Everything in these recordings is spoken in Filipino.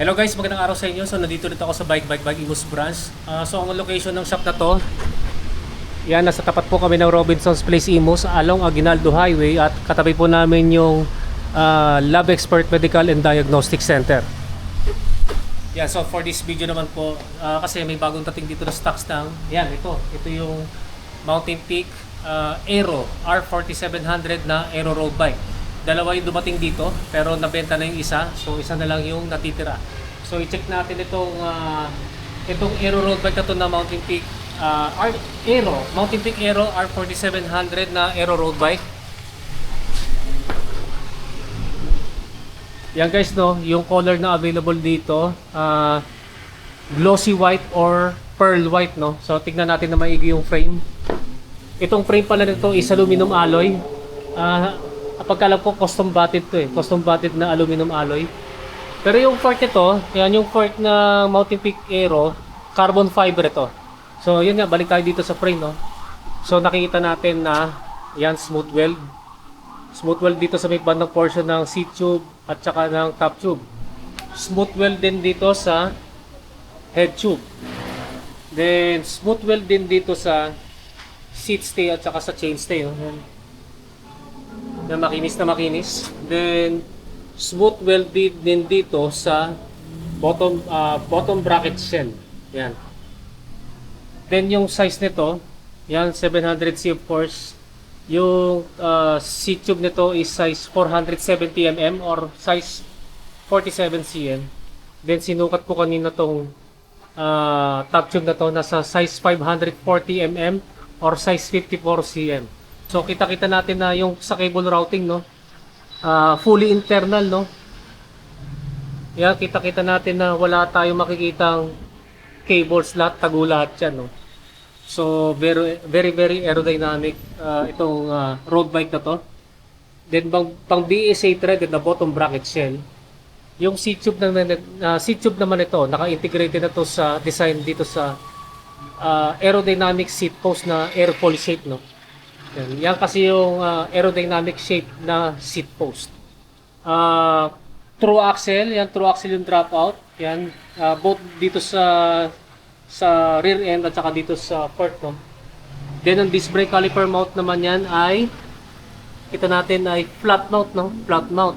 Hello guys, magandang araw sa inyo. So nandito dito ako sa Bike Bike Bike Imus branch. Ah, so ang location ng shop na to, yan, nasa tapat po kami ng Robinson's Place Imus along Aguinaldo Highway at katabi po namin yung ah, Lab Expert Medical and Diagnostic Center. Yeah, so for this video naman po, ah, kasi may bagong dating dito na stocks ng, yan, ito. Ito yung Mountain Peak ah, Aero R4700 na Aero Road Bike. Dalawa yung dumating dito, pero nabenta na yung isa. So, isa na lang yung natitira. So, i-check natin itong ah, itong Aero Road Bike na to na Mountain Peak ah, R Aero, Mountain Peak Aero R4700 na Aero Road Bike. Yan guys no, yung color na available dito, ah, glossy white or pearl white no. So tignan natin na maigi yung frame. Itong frame pala nito is aluminum alloy. Ah, pagkalam ko custom batted to eh, custom batted na aluminum alloy. Pero yung fork nito, yan yung fork na Mountain Peak Aero, carbon fiber ito. So yun nga, balik tayo dito sa frame no. So nakikita natin na yan smooth weld smooth weld dito sa may bandang portion ng seat tube at saka ng top tube. Smooth weld din dito sa head tube. Then smooth weld din dito sa seat stay at saka sa chain stay. No? Na makinis na makinis. Then smooth weld din, dito sa bottom ah, bottom bracket shell. Yan. Then yung size nito, yan 700C of course. Yung uh, seat tube nito is size 470 mm or size 47 cm. Then sinukat ko kanina tong uh, top tube na to nasa size 540 mm or size 54 cm. So kita-kita natin na yung sa cable routing no. uh, fully internal no. Yan kita-kita natin na wala tayong makikitang cables lahat tago lahat yan no. So very very very aerodynamic uh, itong uh, road bike na to. Then bang, pang BSA threaded na bottom bracket shell. Yung seat tube naman uh, seat tube naman ito naka-integrated na to sa design dito sa uh, aerodynamic seat post na airfoil shape no. Yan, yan kasi yung uh, aerodynamic shape na seat post. Uh, true axle, yan true axle yung dropout. Yan uh, both dito sa sa rear end at saka dito sa port no. Then ang disc brake caliper mount naman yan ay kita natin ay flat mount no, flat mount.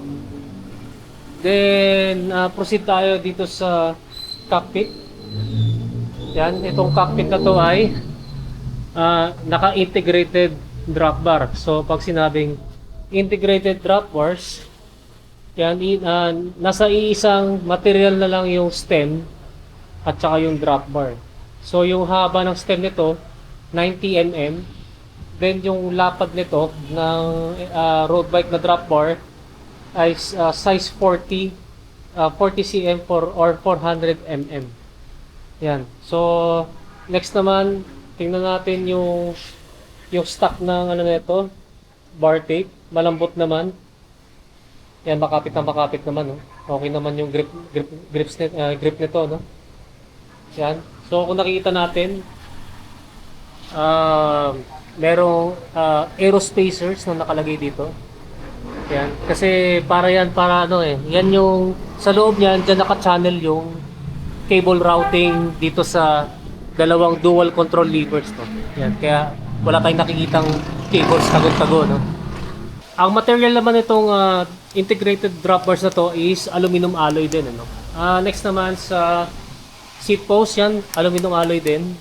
Then uh, proceed tayo dito sa cockpit. Yan, itong cockpit na to ay uh, naka-integrated drop bar. So pag sinabing integrated drop bars, yan uh, nasa iisang material na lang yung stem at saka yung drop bar. So yung haba ng stem nito 90 mm. Then yung lapad nito ng uh, road bike na drop bar ay uh, size 40 uh, 40 cm for or 400 mm. Yan. So next naman tingnan natin yung yung stock ng ano nito bar tape malambot naman. Yan makapit na makapit naman no. Okay naman yung grip grip grips net, uh, grip nito no. Yan. So kung nakikita natin, uh, merong uh, aerospacers na nakalagay dito. Yan. Kasi para yan, para ano eh, yan yung, sa loob niyan, dyan naka-channel yung cable routing dito sa dalawang dual control levers to. Yan. Kaya wala tayong nakikitang cables tago-tago, no? Ang material naman itong uh, integrated drop bars na to is aluminum alloy din, ano? Uh, next naman sa Seat post yan, aluminum alloy din.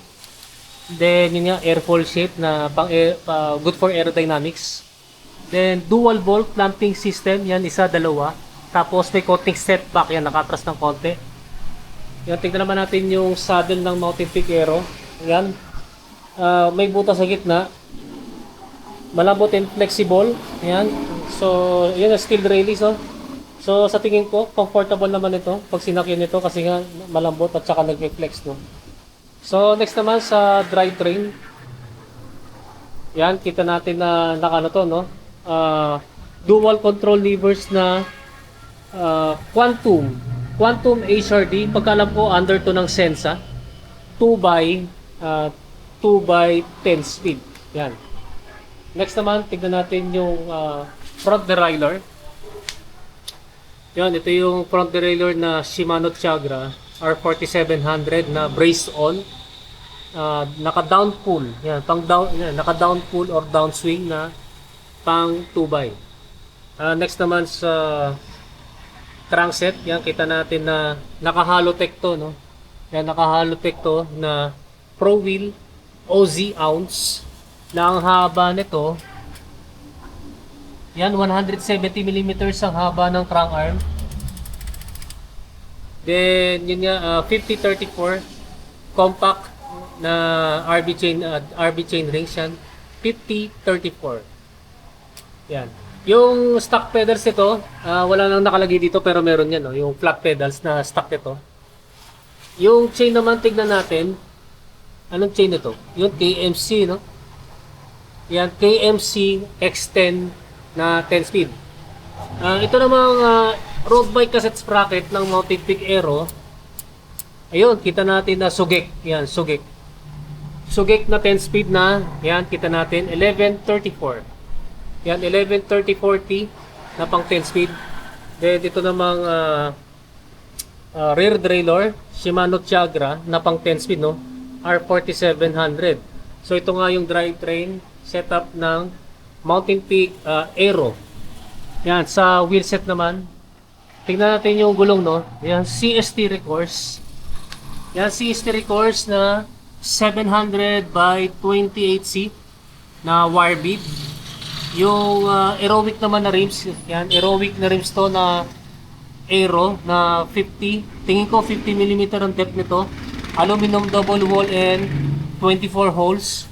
Then yun nga airfoil shape na pang air, uh, good for aerodynamics. Then dual bolt clamping system, yan isa dalawa. Tapos may coating setback yan, nakatras ng konti. Yan, tingnan naman natin yung saddle ng Mountain Peak Aero. Yan. Uh, may butas sa gitna. Malambot and flexible. Yan. So, yun steel release oh. So sa tingin ko, comfortable naman ito pag sinakyan nito kasi nga malambot at saka nag-reflex no. So next naman sa drivetrain. Yan, kita natin na nakano to no. Uh, dual control levers na uh, Quantum. Quantum HRD, pagkalam ko under to ng Sensa. 2 by uh, 2 by 10 speed. Yan. Next naman, tignan natin yung uh, front derailleur. Yan, ito yung front derailleur na Shimano Tiagra R4700 na brace on. Ah, naka-down pull. Yan, pang down, yan, naka-down pull or downswing na pang 2x. Ah, next naman sa crankset, yan kita natin na naka-halotech to, no. Yan naka-halotech to na Pro Wheel OZ ounce na ang haba nito yan 170 mm ang haba ng crank arm. Then yun nga ah, 5034 compact na RB chain ah, RB chain rings yan 5034. Yan. Yung stock pedals nito, ah, wala nang nakalagay dito pero meron yan, no? yung flat pedals na stock nito. Yung chain naman tignan natin. Anong chain nito? Yung KMC, no? Yan, KMC X10 na 10 speed. Ah, ito namang ah, road bike cassette sprocket ng Mountain Peak Aero. Ayun, kita natin na sugek. Yan, sugek. Sugek na 10 speed na. Yan, kita natin. 1134. Yan, 113040 na pang 10 speed. Then, ito namang ah, ah, rear derailleur. Shimano Tiagra na pang 10 speed, no? R4700. So, ito nga yung drivetrain setup ng Mountain Peak ah, Aero. Yan, sa wheelset naman. Tingnan natin yung gulong, no? Yan, CST Recourse. Yan, CST Recourse na 700 by 28C na wire bead. Yung ah, aerobic naman na rims, yan, aerobic na rims to na Aero na 50. Tingin ko 50 mm ang depth nito. Aluminum double wall and 24 holes.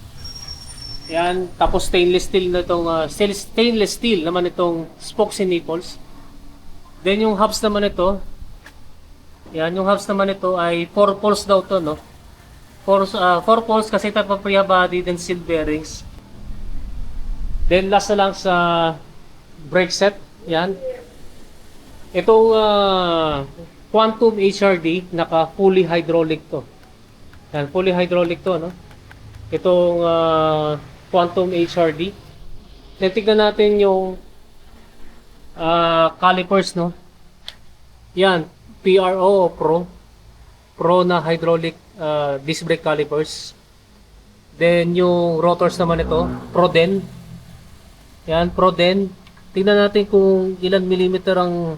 Yan, tapos stainless steel na itong ah, stainless- steel naman itong spokes and nipples. Then yung hubs naman ito, yan, yung hubs naman ito ay 4 poles daw to, no? 4 4 poles kasi type of rear body then seal bearings. Then last na lang sa brake set, yan. Itong ah, Quantum HRD, naka fully hydraulic to. Yan, fully hydraulic to, no? Itong ah, Quantum HRD. Then tignan natin yung ah, calipers, no? Yan, PRO o Pro. Pro na hydraulic ah, disc brake calipers. Then yung rotors naman ito, Proden. Yan, Proden. Tingnan natin kung ilan millimeter ang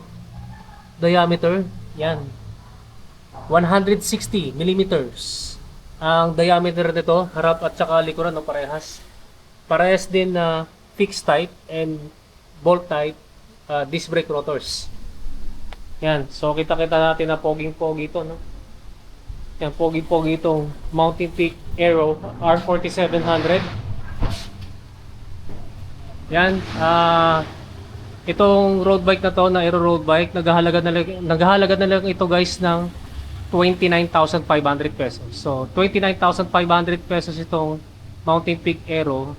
diameter. Yan. 160 millimeters ang diameter nito, harap at saka likuran no parehas. Parehas din na fixed type and bolt type uh, disc brake rotors. Yan, so kita-kita natin na poging-pogi ito, no? Yan, pogi-pogi itong Mountain Peak Aero R4700. Yan, ah itong road bike na to, na Aero road bike, naghahalaga na lang, naghahalaga na lang ito guys ng 29,500 pesos. So, 29,500 pesos itong Mountain Peak Aero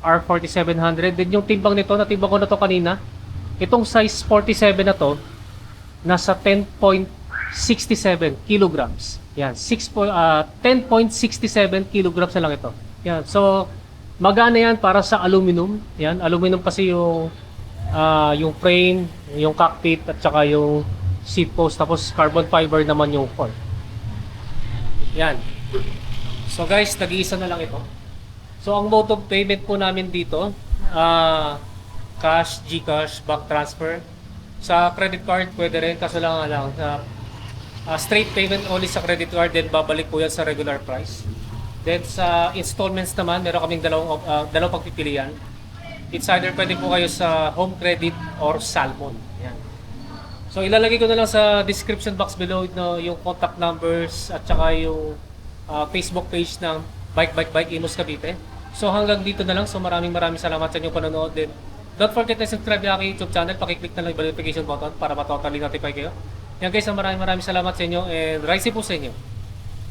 R4700. Then yung timbang nito, natimbang ko na to kanina. Itong size 47 na to, nasa 10.67 kilograms. Yan, 6 po, ah, 10.67 kilograms na lang ito. Yan, so magana yan para sa aluminum. Yan, aluminum kasi yung ah, yung frame, yung cockpit at saka yung seat post tapos carbon fiber naman yung fork. Yan. So guys, nag-iisa na lang ito. So ang mode of payment po namin dito, ah cash, GCash, bank transfer. Sa credit card pwede rin kaso lang lang sa ah, straight payment only sa credit card then babalik po yan sa regular price. Then sa installments naman, meron kaming dalawang ah, dalawang pagpipilian. It's either pwede po kayo sa home credit or salmon. Yan. So ilalagay ko na lang sa description box below no, yung contact numbers at saka yung ah, Facebook page ng Bike Bike Bike Imus Cavite. So hanggang dito na lang. So maraming maraming salamat sa inyong panonood din. Don't forget to subscribe yung aking YouTube channel. Pakiclick na lang yung notification button para matotally notify kayo. Yan guys, maraming maraming salamat sa inyo and rise po sa inyo.